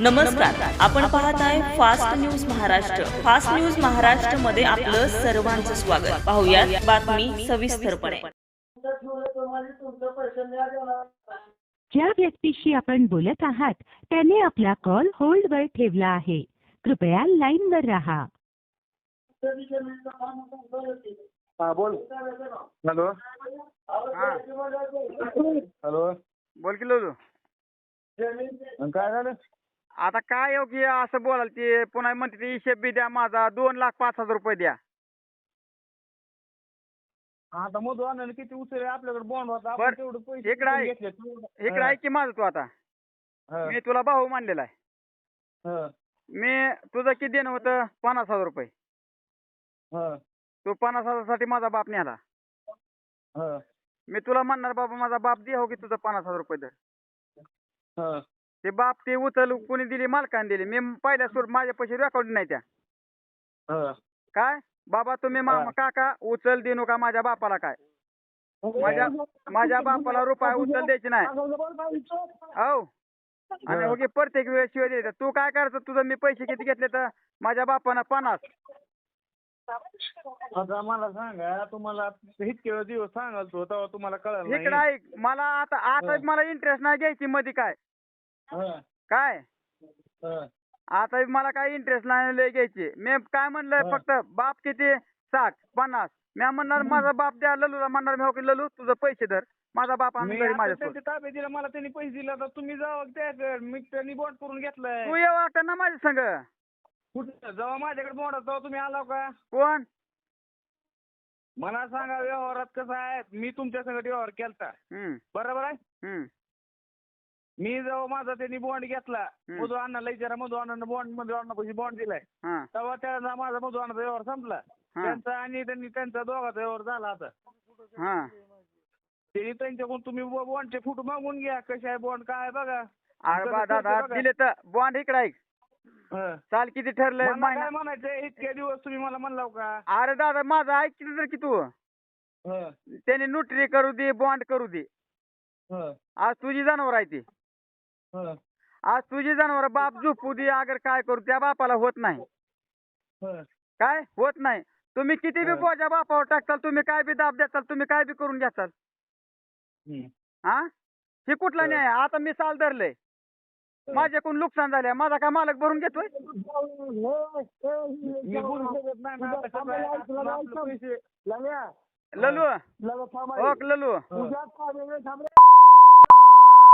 नमस्कार. आपण पाहताय fast news Maharashtra. Fast news महाराष्ट्रमध्ये आपलं सर्वांचं स्वागत. पाहुयात बातमी सविस्तरपणे. ज्या व्यक्तीशी आपण बोलत आहात त्याने आपला कॉल होल्डवर ठेवला आहे. कृपया लाईनवर राहा. हा बोल. हॅलो. हॅलो. बोल की लोजू काय झालं? आता काय योग्य असं बोलाल ते पुन्हा म्हणते ते हिशेब बी द्या माझा दोन लाख पाच हजार रुपये द्या. आता मधू आणलं किती उचल आपल्याकडे बॉन्ड होता बर, आपण तेवढे पैसे इकडं आहे. घेतले तेवढं- इकडे आहे की माझं तू आता. हा, मी तुला भाऊ मानलेला आहे. हा, मी तुझं किती देणं होतं? पन्नास हजार रुपये. हा, तू पन्नास हजारसाठी माझा बाप न्याला हा, मी तुला म्हणणार बाबा माझा बाप दे हो की तुझं पन्नास हजार रुपये दर हा. ते बाप ते उचल कोणी दिली मालकाने दिली. मी पहिल्या सोड माझ्या पैसे रेकॉर्ड नाही त्या. हा. काय? बाबा तुम्ही मामा हा. काका उचल देऊ नका माझ्या बापाला काय? माझ्या माझ्या बापाला रुपया उचल द्यायची नाही. हो. आणि हो. की प्रत्येक वेळेस शिवाय द्यायचा तू काय करायचं? तुझं मी पैसे किती घेतले तर माझ्या बापानं पन्नास. आता मला सांगा तुम्हाला इतके वेळ दिवस सांगाल तो तेव्हा तुम्हाला कळलं इकडं नाही. ऐक मला आता आता हा. मला इंटरेस्ट नाही घ्यायची मध्ये काय. हा, काय? हा, आता मला काय इंटरेस्ट नाही लय घ्यायची. मी काय म्हणलं हा. फक्त बाप किती? साठ पन्नास. मी म्हणणार माझा बाप द्या ललूला म्हणणार मी ललू तुझं पैसे धर. माझा बाप आणून मी घरी आता माझ्यासोबत. त्यांच्या ताब्यात दिला मला त्यांनी पैसे दिले तर तुम्ही जावा त्याकडे मी त्यांनी बॉन्ड करून घेतलाय. तू ये वाटत ना माझ्या संग? कुठे? जेव्हा माझ्याकडे होता तेव्हा तुम्ही आला का? कोण? मला सांगा व्यवहारात कसं आहे? मी तुमच्या संगत व्यवहार केलता. बरोबर आहे? हम्म. मी जेव्हा माझा त्यांनी बॉन्ड घेतला. मधु अण्णाला विचारा मधु अण्णानं बॉन्डमध्ये अण्णापाशी बॉन्ड दिलाय. हा. तेव्हा त्याला माझा मधु अण्णाचा व्यवहार संपला. हा. त्यांचा आणि त्यांनी त्यांचा दोघाचा व्यवहार झाला आता. हा. त्यांनी त्यांच्याकडून तुम्ही बॉन्डचे फोटो मागून घ्या कसे आहे बॉन्ड काय आहे बघा. अरे बा दादा. दिले तर बॉन्ड इकडे ऐक. हं. चाल किती ठरलंय मला महिना? काय म्हणायचं इतके दिवस तुम्ही मला म्हणला का? अरे दादा माझं ऐक किती तर की तू. हं, त्याने नुटरी करू दे बॉन्ड करू दे. हं, आज तुझी जनावर आहे ती. हं, आज तुझी जनावर बाप झोपू दे अगर काय करू त्या बापाला होत नाही. हं. काय? होत नाही. तुम्ही किती बी. बोजा बापावर टाकताल तुम्ही काय बी दाब देताल तुम्ही काय बी करून घ्याचाल हं. हा? हे कुठला. न्याय आहे? आता मी साल धरलंय. माझ्याकडून नुकसान झालंय. माझा काय मालक भरून घेतोय? मी बोलू शकत नाही ना आता कसं आहे, आपलं आपलं पैसे ललू. हो. ललू.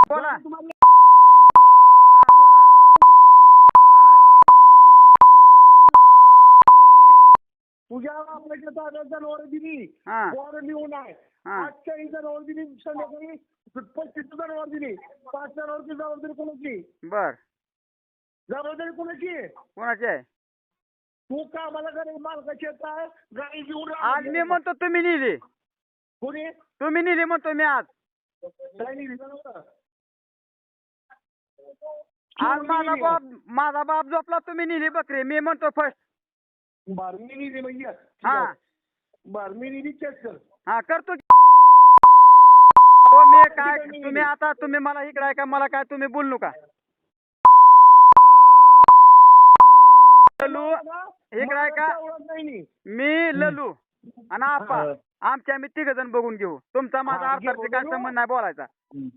बोला. दिली हा. वर लिहून आहे. हा. आजच्या दिली संध्याकाळी पस्तीस जनावर दिली पाच जबाबदारी कोणाची? बर. जबाबदारी कोणाची? कोणाची आहे? तू कामाला गाडी मालकाची येत आहे गाडी घेऊन आज मी म्हणतो तुम्ही नेली कोणी? तुम्ही नेली म्हणतो मी आज. काय नाही दिलं नव्हतं. आज माझा. बाप माझा बाप झोपला तुम्ही नेली बकरी. मी म्हणतो फर्स्ट निधी म्हणजे हा. चेक कर. हा करतो की. हो मी काय तुम्ही आता तुम्ही मला इकडे का मला काय तुम्ही बोलू नका ललू इकडे आहे का ओळख नाही नी. मी ललू आणि आपा हा. आमचे आम्ही तिघ जण बघून घेऊ. तुमचा माझा हा, अर्थार्थी काय. संबंध नाही बोलायचा.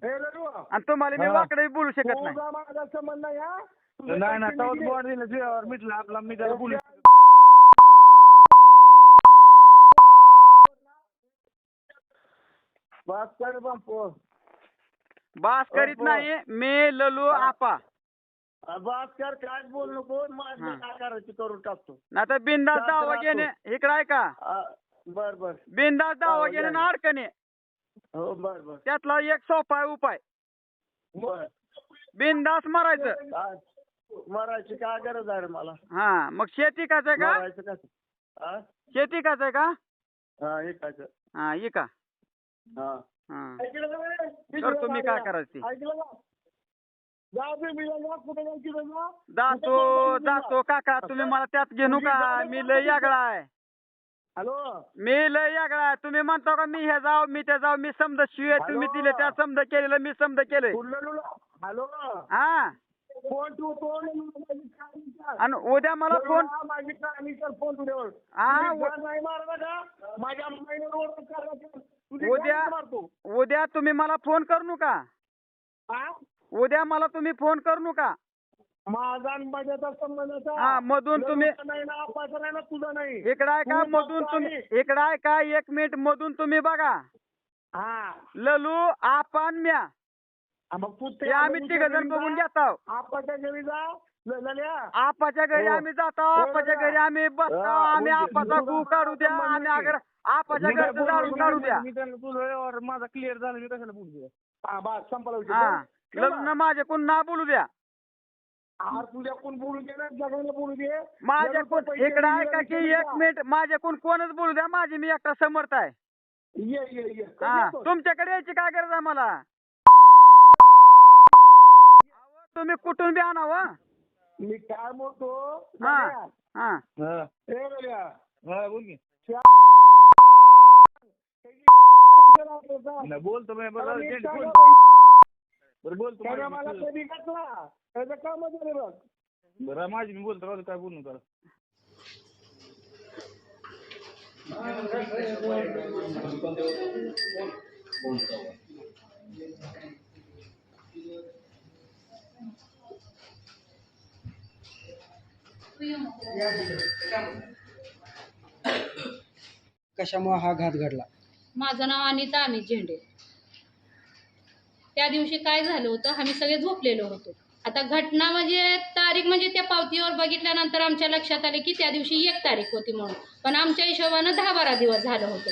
हे आणि तुम्हाला मी हा. वाकडे बोलू शकत नाही. तुझा माझा संबंध नाही हा. तुझे नाही ना दिलं मिटला आपला मी त्याला बोलू. बस कर बापू. बास करीत हो. नाही मी ललू आपा. बस कर काय बोल नको हा. माझं काय करायचं करून टाकतो. नाही तर बिंदास दावा. घेणे इकडे आहे का आ, बर बर. बिंदास दावा घेणे. ना अडकणे हो बर बर. त्यातला एक सोपा आहे उपाय. बर. बिंदास मारायचं. आ, मरायची काय गरज आहे रे मला? हा मग शेती काच का? मरायचं कसं? शेती काच का? हा हे काय हा ये का हा. हा. ऐकलं का रे? करतो मी काय करायचं? का? जातो जातो काका तुम्ही मला त्यात घेऊ नका मी लय यागळा आहे. हॅलो? मी लय यागळा आहे. तुम्ही म्हणता का मी हे जाऊ मी ते जाऊ मी समजा शिवे तुम्ही. दिले त्या समजा केलेलं मी समजा कुठलं हॅलो? हा. आणि उद्या मला फोन माझी फोन हा, तुम्ही का माझ्या उद्या मारतो? उद्या तुम्ही मला फोन करू हा? उद्या मला तुम्ही फोन करू नका. माझा आणि माझ्याचा संबंधाचा हा, मधून तुम्ही- लग्नाचा नाही ना आपाचा नाही ना तुझा नाही. इकडं आहे का? तू मधून फक्त तुम्ही आहे. इकडं आहे का? एक मिनिट मधून तुम्ही बघा. हा. ललू आपण म्या. हा, मग तू ते आम्ही तिघ जण बघून घेतो आपाच्या घरी जा. आपाच्या घरी हो. आम्ही जातो आपाच्या. घरी आम्ही बसतो आम्ही आपाचा गू काढू द्या आम्ही अगर आपाच्या घरचं मी- काढू द्या मी त्यांना माझा क्लिअर झाला मी कशाला बोलू द्या हा संपला विषय. हा ना. लग्न माझ्याकडून ना बोलू द्या तुझ्या कोण बोलू दे ना जगाला बोलू दे माझ्याकडून पैसे इकडं आहे का? एक मिनिट माझ्याकडून कोणच बोलू द्या माझी मी एकटा समर्थ आहे ये ये ये कधी हा? तुमच्याकडे यायची काय गरज आहे मला अहो, तुम्ही कुठून बी आणावं मी काय म्हणतो हा हा. हा. हा, बोल की. नाही, बोलतो बरं आणि त्याला बरं मला मी- कधी घातला त्याचं काम आहे बघ. बरं माझी मी बोलतो राहू दे, काय बोलू नका कशामुळे हा घात घडला? माझं नाव अनिता अमित झेंडे. त्या दिवशी काय झालं होतं आम्ही सगळे झोपलेलो होतो. आता घटना म्हणजे तारीख म्हणजे त्या पावतीवर बघितल्यानंतर आमच्या लक्षात आले की त्या दिवशी एक तारीख होती म्हणून. पण आमच्या हिशोबानं दहा बारा दिवस झालं होतं.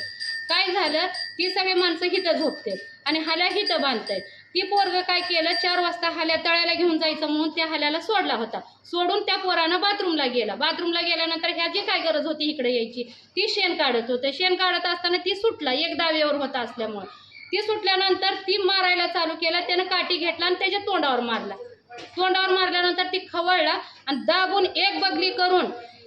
काय झालं? ती सगळे माणसं हिथं झोपते आणि हल्या हिथं बांधतायत. ती पोरग काय केलं? चार वाजता हाल्या तळ्याला घेऊन जायचं म्हणून त्या हाल्याला सोडला होता. सोडून त्या पोरानं बाथरूमला गेला. बाथरूमला गेल्यानंतर ह्याची काय गरज होती इकडे यायची ती शेण काढत होते. शेण काढत असताना ती सुटला एक दावेवर होता असल्यामुळं. ती सुटल्यानंतर ती मारायला चालू केला त्यानं काठी घेतला आणि त्याच्या तोंडावर मारला. तोंडावर मारल्यानंतर ती खवळला आणि दाबून एक बगली करून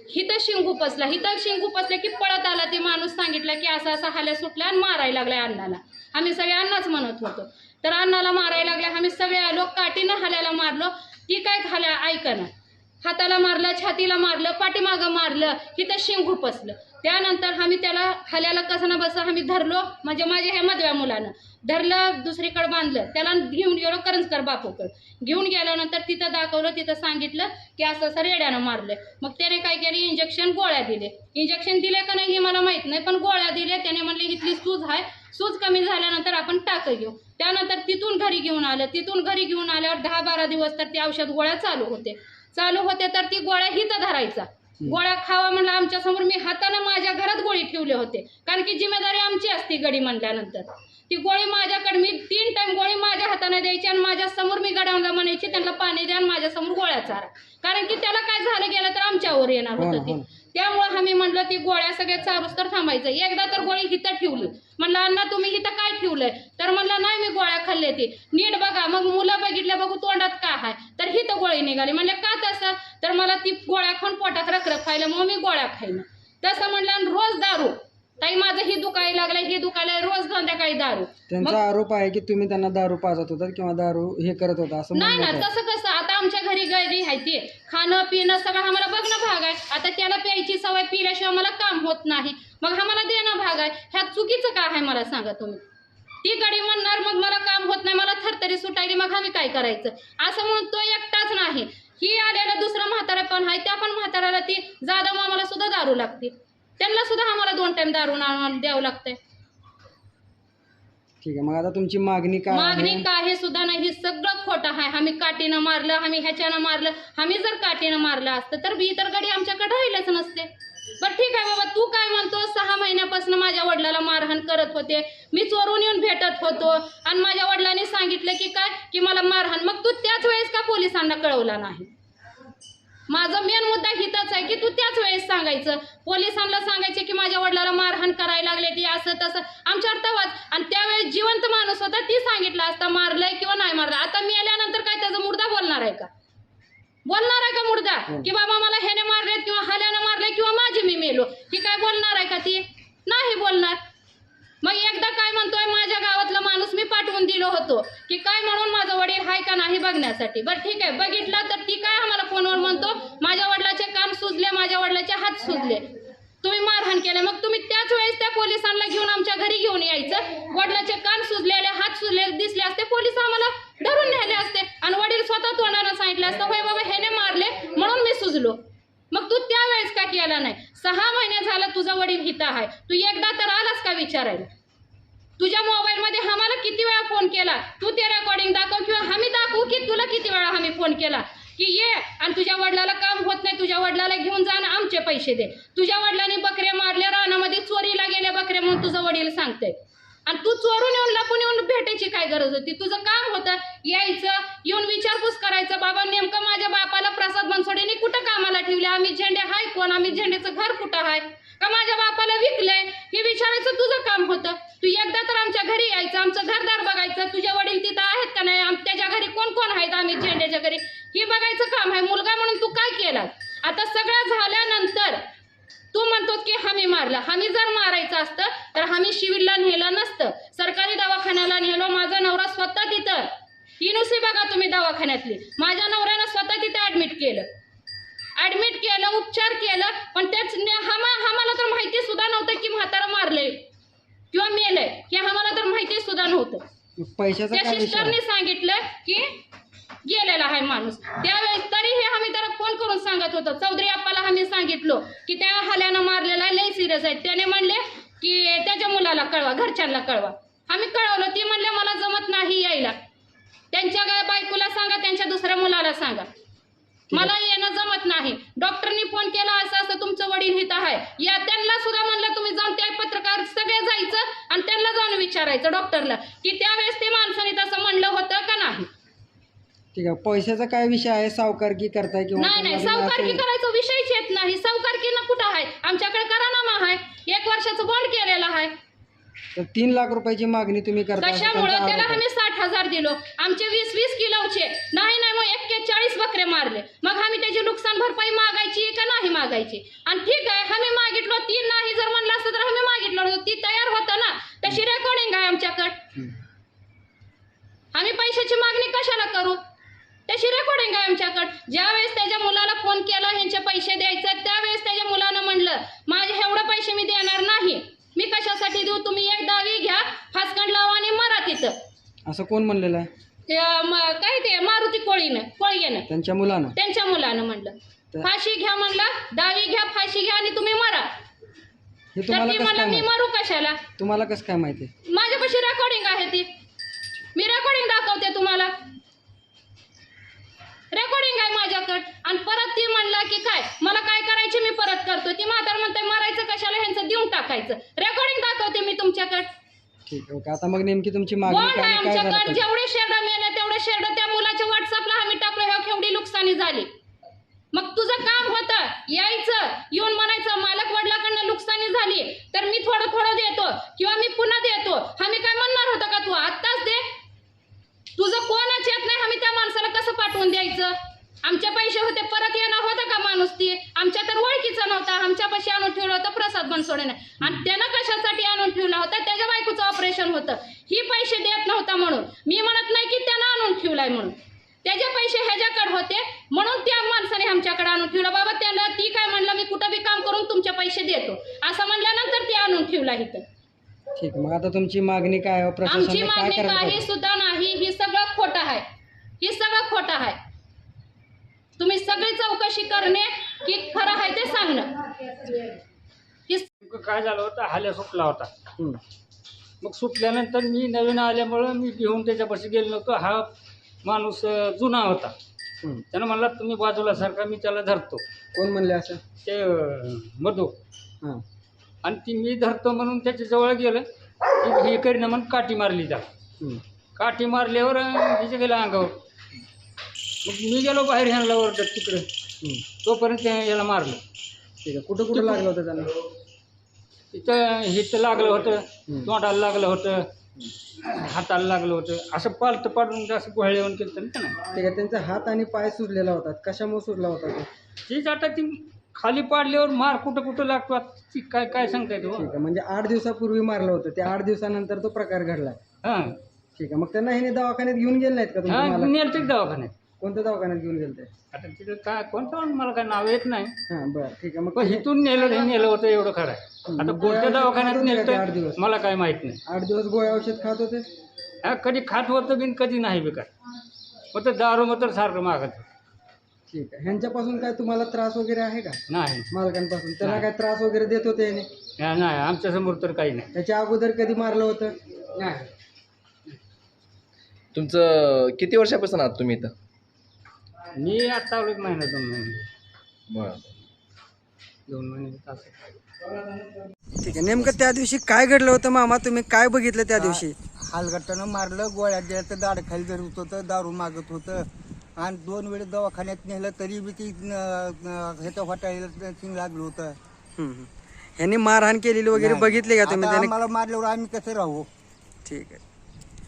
हिथं शिंगू पसला. हिथं शिंगू पसला की पळत आला ते माणूस सांगितला की असा असा हाल्या सुटला आणि मारायला लागलाय अण्णाला आम्ही सगळे अण्णाच म्हणत होतो. तर अण्णाला मारायला लागल्या. आम्ही सगळे लोक काठीनं हाल्याला मारलो. ती काय खाल्या ऐकना हाताला मारलं छातीला मारलं पाठीमागं मारलं तिथं शिंग पसलं. त्यानंतर आम्ही त्याला हल्याला कसं ना आम्ही धरलो म्हणजे माझ्या ह्या मधव्या मुलानं. धरलं दुसरीकडे बांधलं. त्याला घेऊन गेलो करंजकर बापूकडं. घेऊन गेल्यानंतर तिथं दाखवलं तिथं सांगितलं की असं असं रेड्यानं मारलं मग त्याने काय केलं? इंजेक्शन गोळ्या दिले. इंजेक्शन दिले का नाही हे मला माहीत नाही पण गोळ्या दिल्या. त्याने म्हणले इथली सूज आहे. सूज कमी झाल्यानंतर आपण टाकं घेऊ. त्यानंतर तिथून घरी घेऊन आलं. तिथून घरी घेऊन आल्यावर दहा बारा दिवस तर ते औषध गोळ्या चालू होते. चालू होते तर ती गोळ्या हिथं धरायचा. गोळ्या खावा म्हणलं आमच्यासमोर मी हातानं माझ्या घरात गोळी ठेवले होते. कारण की जिम्मेदारी आमची असते गडी म्हणल्यानंतर. ती गोळी माझ्याकडे मी तीन टाइम गोळी माझ्या हाताने द्यायची आणि माझ्यासमोर मी गडावला म्हणायची त्यांना पाणी द्या आणि माझ्यासमोर गोळ्या चारा. कारण की त्याला काय झालं गेलं तर आमच्यावर येणार हो होतं हो ते त्यामुळं आम्ही म्हणलं ती गोळ्या सगळ्या चारूच तर थांबायचं. एकदा तर गोळी हिथं ठेवली. म्हणलं अण्णा तुम्ही हिथं काय ठेवलंय? तर म्हणलं नाही मी गोळ्या खाल्ल्या ती. नीट बघा मग मुलं बघितल्या बघू तोंडात काय आहे. तर हिथं गोळी निघाली. म्हणलं का तसं? तर मला ती गोळ्या खाऊन पोटात रखरख खायला मग मी गोळ्या खाईन. तसं म्हणलं आणि रोज दारू. ताई माझं ही दुखायला लागलं हे दुखायला रोज संध्याकाळी दारू. त्यांचा आरोप आहे की तुम्ही त्यांना दारू पाजत होता किंवा दारू हे करत होता असं नाही ना आहे. तसं कसं? आता आमच्या घरी गैरी आहे ते. खाणं पिणं सगळं आम्हाला बघणं भाग आहे. आता त्याला प्यायची सवय पिल्याशिवाय मला काम होत नाही. मग आम्हाला देणं भाग आहे. ह्यात चुकीचं काय आहे मला सांगा तुम्ही? ती गडी म्हणणार मग मला काम होत नाही मला थरथरी सुटायली मग आम्ही काय करायचं? असं म्हणून तो एकटाच नाही. ही आलेलं दुसरं म्हातारा पण आहे त्या पण म्हाताऱ्याला ती जादा मामाला सुद्धा दारू लागते. त्यांना सुद्धा आम्हाला दोन टाइम दारू आणून द्यावं लागतंय. ठीक आहे मग आता तुमची मागणी काय मागणी आहे काही सुद्धा नाही. हे सगळं खोटं आहे. आम्ही काठीनं मारलं आम्ही ह्याच्यानं मारलं. आम्ही जर काठीनं मारलं असतं तर इतर गाडी आमच्याकडे राहिलंच नसते. बरं ठीक आहे बाबा तू काय म्हणतो सहा महिन्यापासून माझ्या वडिलाला मारहाण करत होते. मी चोरून येऊन भेटत होतो. आणि माझ्या वडिलांनी सांगितलं की काय? की मला मारहाण. मग तू त्याच वेळेस का पोलिसांना कळवला नाही? माझा मेन मुद्दा हिताच आहे की तू त्याच वेळेस सांगायचं. पोलिसांना सांगायचं की माझ्या वडिलाला मारहाण करायला लागले ती असं तसं. आमच्यावर तवाच आणि त्यावेळेस जिवंत माणूस होता ती सांगितलं असता मारलंय किंवा नाही मारलं. आता मेल्यानंतर काय त्याचा मुर्दा बोलणार आहे का? बोलणार आहे का मुर्दा? की बाबा मला ह्याने मारलेत किंवा हल्यानं मारलंय किंवा माझी मी मेलो. ही काय बोलणार आहे का ती? नाही बोलणार. मग एकदा काय म्हणतोय माझ्या गावातला माणूस मी पाठवून दिलो होतो. की काय म्हणून माझं वडील हाय का नाही बघण्यासाठी? बरं ठीक आहे. बघितला तर ती फोनवर म्हणतो माझ्या वडिलाचे कान सुजले माझ्या वडिलाचे हात सुजले. तुम्ही मारहाण केलं. मग तुम्ही त्याच वेळेस त्या पोलिसांना घेऊन आमच्या घरी घेऊन यायचं. वडिलाचे कान सुजलेले हात सुजलेले दिसले असते. पोलीस आम्हाला धरून नेले असते. आणि वडील स्वतः तोंडानं सांगितलं असतं होय बाबा ह्याने मारले म्हणून मी सुजलो. मग तू त्यावेळेस का केला नाही? सहा महिने झालं तुझा वडील हिता आहे. तू एकदा तर आलास का विचारायला? तुझ्या मोबाईलमध्ये आम्हाला किती वेळा फोन केला? तू ते रेकॉर्डिंग दाखव किंवा आम्ही दाखवू की तुला किती वेळा आम्ही फोन केला? की ये आणि तुझ्या वडिलाला काम होत नाही तुझ्या वडिलाला घेऊन जा आणि आमचे पैसे दे. तुझ्या वडिलांनी बकऱ्या मारल्या रानामध्ये चोरीला गेल्या बकऱ्या म्हणून तुझं वडील सांगते आणि तू चोरून येऊन लपून येऊन भेटायची काय गरज होती? तुझं काम होतं यायचं येऊन विचारपूस करायचं बाबा नेमकं माझ्या बापाला प्रसाद बनसोडेने कुठं कामाला ठेवले? आम्ही झेंडे हाय कोण? आम्ही झेंड्याचं घर कुठं हाय? का माझ्या बापाला विकलंय? हे विचारायचं तुझं काम होतं. तू एकदा तर आमच्या घरी यायचं आमचं घरदार बघायचं तुझे वडील तिथं आहेत का नाही? त्याच्या घरी कोण कोण आहेत आम्ही झेंड्याच्या घरी? हे बघायचं काम आहे. मुलगा म्हणून तू काय केला? आता सगळं झाल्यानंतर तू म्हणतो की हमी मारला. हमी जर मारायचं असतं तर हमी शिविरला नेलं नसतं. सरकारी दवाखान्याला नेलो. माझा नवरा स्वतः तिथं. ही नुसती बघा तुम्ही दवाखान्यातली. माझ्या नवऱ्यानं स्वतः तिथे ऍडमिट केलं. ऍडमिट केलं उपचार केलं पण त्याच हमा आम्हाला तर माहिती सुद्धा नव्हतं की म्हातारा मारलंय किंवा मेलंय. हे आम्हाला तर माहिती सुद्धा नव्हतं. त्या सिस्टरने सांगितलं की गेलेला आहे माणूस. त्यावेळेस तरीही आम्ही त्याला फोन करून सांगत होतो. चौधरी आप्पाला आम्ही सांगितलो की त्या हल्यानं मारलेला आहे, लय सिरियस आहे. त्याने म्हणले की त्याच्या मुलाला कळवा घरच्यांना कळवा. आम्ही कळवलं. ती म्हणले मला जमत नाही यायला. त्यांच्या बायकोला सांगा त्यांच्या दुसऱ्या मुलाला सांगा. मला येणं जमत नाही. डॉक्टरनी फोन केला असं असं तुमचं वडील हित आहे. या त्यांना सुद्धा म्हणलं तुम्ही जाऊन त्या पत्रकार सगळे जायचं आणि त्यांना जाऊन विचारायचं डॉक्टरला की त्यावेळेस ते माणसाने तसं म्हणलं होतं का नाही? ठीक आहे पैशाचा काय विषय आहे? सावकारकी करताय किंवा नाही नाही सावकारकी असं- करायचा विषयच येत नाही. सावकारकी ना कुठं आहे? आमच्याकडे करानामा आहे. एक वर्षाचं बॉन्ड केलेला आहे. तर तीन लाख रुपयाची मागणी तुम्ही करता. असं कशामुळे? त्यांचा त्याला आरोप आहे. आम्ही साठ हजार दिलो. आमचे वीस वीस किलोचे. नाही नाही मग एक्केचाळीस बकरे मारले. मग आम्ही त्याची नुकसान भरपाई मागायची का नाही मागायची? आणि ठीक आहे आम्ही मागितलो ती नाही जर म्हणलं असतं तर आम्ही मागितलं. नव्हतं ती तयार होतं ना? तशी रेकॉर्डिंग आहे आमच्याकडे. आम्ही पैशाची मागणी कशाला करू? त्याची रेकॉर्डिंग आहे आमच्याकडे. ज्यावेळेस त्याच्या मुलाला फोन केला ह्यांचे पैसे द्यायचे त्यावेळेस त्याच्या मुलानं म्हणलं माझे एवढे पैसे मी देणार नाही मी कशासाठी देऊ तुम्ही एक दावी घ्या फासकंड लावा आणि मरा तिथं असं कोण म्हणलेलं आहे? म- काय ते मारुती कोळीनं कोळीनं त्यांच्या मुलानं? त्यांच्या मुलानं म्हणलं. तर- फाशी घ्या म्हणलं दावी घ्या फाशी घ्या आणि तुम्ही मरा. हे तर तुम्हाला ती कसं म्हणलं काय मी माहिती? मरू कशाला? तुम्हाला कसं काय माहिती? माझ्यापाशी रेकॉर्डिंग आहे ती. मी रेकॉर्डिंग दाखवते तुम्हाला. रेकॉर्डिंग आहे माझ्याकडे. आणि परत ती म्हणला की काय? मला काय करायचे? मी परत करतो ती म्हातार म्हणते मरायचं कशाला? ह्यांचं देऊन टाकायचं. रेकॉर्डिंग दाखवते मी तुमच्याकडे. ठीक आहे ओके. आता मग नेमकी तुमची मागणी काय काय झालं पाहिजे? जेवढे शेरडा मेले तेवढे शेरडा त्या मुलाच्या व्हॉट्सअपला आम्ही टाकलो ह्या केवढी नुकसानी झाली. मग तुझं काम होतं यायचं येऊन म्हणायचं मालक वडिलाकडनं नुकसानी झाली तर मी थोडं थोडं देतो किंवा मी पुन्हा देतो. आम्ही काय म्हणणार होतं का तू? आत्ताच दे. तुझं कोणच येत नाही आम्ही त्या माणसाला कसं पाठवून द्यायचं? आमचे पैसे होते परत येणार होतं का माणूस ती? आमच्या तर ओळखीचा नव्हता. आमच्यापाशी आणून ठेवलं होतं प्रसाद बनसोडेने आणि त्यानं कशासाठी आणून ठेवला होता? त्याच्या बायकोचं ऑपरेशन होतं. ही पैसे देत नव्हता म्हणून. मी म्हणत नाही की त्यानं आणून ठेवलाय म्हणून. त्याचे पैसे ह्याच्याकडे होते म्हणून त्या माणसाने आमच्याकडे आणून ठेवलं. बाबा त्याला ती काय म्हणलं? मी कुठं बी काम करून तुमचे पैसे देतो. असं म्हणल्यानंतर ती आणून ठेवला इथं. ठीक मग आता तुमची मागणी काय आहे? आमची काय मागणी करायला काही पाहिजे? सुद्धा नाही. ही सगळं खोटं आहे. ही सगळं खोटं आहे. तुम्ही सगळी चौकशी करणे की खरं आहे ते सांगणं. काय झालं होतं? हाल्या सुटला होता. मग सुटल्यानंतर मी नवीन आल्यामुळं मी घेऊन त्याच्यापाशी गेलो नव्हतो. हा माणूस जुना होता. त्यानं म्हणला तुम्ही बाजूला सारखा मी त्याला धरतो. कोण म्हणले असं? ते मधू. हां. आणि ती मी धरतो म्हणून त्याच्याजवळ गेलं. ती हे करीना म्हणून काठी मारली त्या हं. काठी मारल्यावर तिच्या गेल्या अंगावर. मग मी गेलो बाहेर ह्याला ओरडत तिकडे. हं. तोपर्यंत याला मारलं. ठीक आहे. कुठं कुठं लागलं होतं त्यांना? तिथं हिथं लागलं होतं हं. तोंडाला लागलं होतं हाताला लागलं होतं. असं पालतं पाडून असं गोहळे येऊन केलं ना ठीक आहे. त्यांचा हात आणि पाय सुजलेला होता. कशामुळे सुजला होता तो? तीच आता ती खाली पाडल्यावर मार कुठं कुठं लागतो आता ती काय काय सांगता येतो ठीक आहे. म्हणजे आठ दिवसापूर्वी मारलं होतं. त्या आठ दिवसानंतर तो प्रकार घडला. हां. ठीक आहे. मग त्यांना ह्याने दवाखान्यात घेऊन गेले नाहीत का हा तुमच्या मला नेलं ते दवाखान्यात. कोणत्या दवाखान्यात घेऊन गेले आता तिथं काय कोणतं मला काय नाव येत नाही. हा बरं ठीक आहे. मग पण इथून नेलं हे नेलं होतं एवढं खरं आहे. आता कोणत्या दवाखान्यात ते आठ नेलं दिवस? मला काय माहीत नाही. आठ दिवस गोळ्या औषध खात होते? हा कधी खात होतं बिन कधी नाही बिकट मग तर दारू मग तर सारखं मागत होतं. ठीक आहे. ह्यांच्यापासून काय तुम्हाला त्रास वगैरे आहे का? नाही. मालकांपासून. त्यांना काय त्रास वगैरे देत होते ह्याने हा, नाही आमच्यासमोर तर काही नाही. त्याच्या अगोदर कधी मारलं होतं? नाही. तुमचं किती वर्षापासून आहात तुम्ही इथं? मी आता आलो एक महिना दोन महिने. बरं. दोन महिने असं ठीक आहे नेमकं त्या दिवशी काय घडलं होतं मामा? तुम्ही काय बघितलं त्या दिवशी? हालगट्टानं मारलं गोळ्या दिल्या तर दाड खाली धरत होतं दारू मागत होतं. आणि दोन वेळेस दवाखान्यात नेलं तरी बी ती न- न- ह्याच्या हॉटेल सिंग लागलं होतं. हम्म. ह्यांनी मारहाण केलेली वगैरे. बघितली का तुम्ही? आता त्याने आम्हाला मारल्यावर आम्ही कसं राहू? ठीक आहे.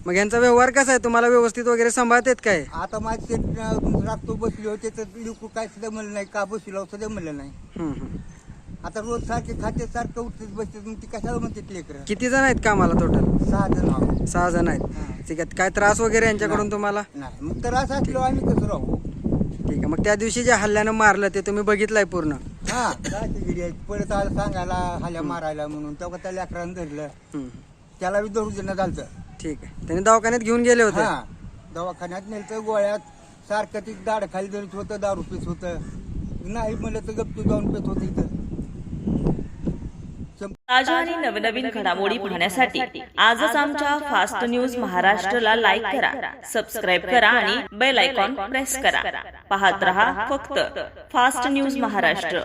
मग यांचा व्यवहार कसा आहे? तुम्हाला व्यवस्थित वगैरे सांभाळतात काय? आता माझे ते न- राखतो बसले होते तर लिकू काय सुद्धा म्हणलं नाही का बसलो सुद्धा म्हणलं नाही. हम्म, हम्म. आता रोज सारखे खाते सारखं उठते बसते मग ती कशाला म्हणते लेकर? किती जण आहेत कामाला टोटल सहा जण आहोत. सहा जण आहेत. हा. ठीक आहे. काय त्रास वगैरे यांच्याकडून तुम्हाला? नाही. मग तर असं असलो आम्ही कसं राहू. ठीक आहे. मग त्या दिवशी ज्या हल्ल्यानं मारलं ते तुम्ही बघितलंय पूर्ण? हा. गिरी आहेत परत आलं सांगायला हाल्या मारायला म्हणून. तेव्हा त्या लेकरानं धरलं. हम्म. त्याला बी धरू देणं झालं ठीक आहे. त्यांनी दवाखान्यात घेऊन गेले होते. हा दवाखान्यात नेलं गोळ्यात सारखं ती दाड खाली धरत होतं दारू पित होतं. नाही म्हणलं तर गपचूप जाऊन पित होतं इथं. ताज्या आणि नवनवीन घडामोडी पाहण्यासाठी आजच आमच्या फास्ट न्यूज महाराष्ट्रला लाईक करा सबस्क्राईब करा आणि बेल आयकॉन प्रेस करा. पाहत रहा फक्त फास्ट न्यूज महाराष्ट्र.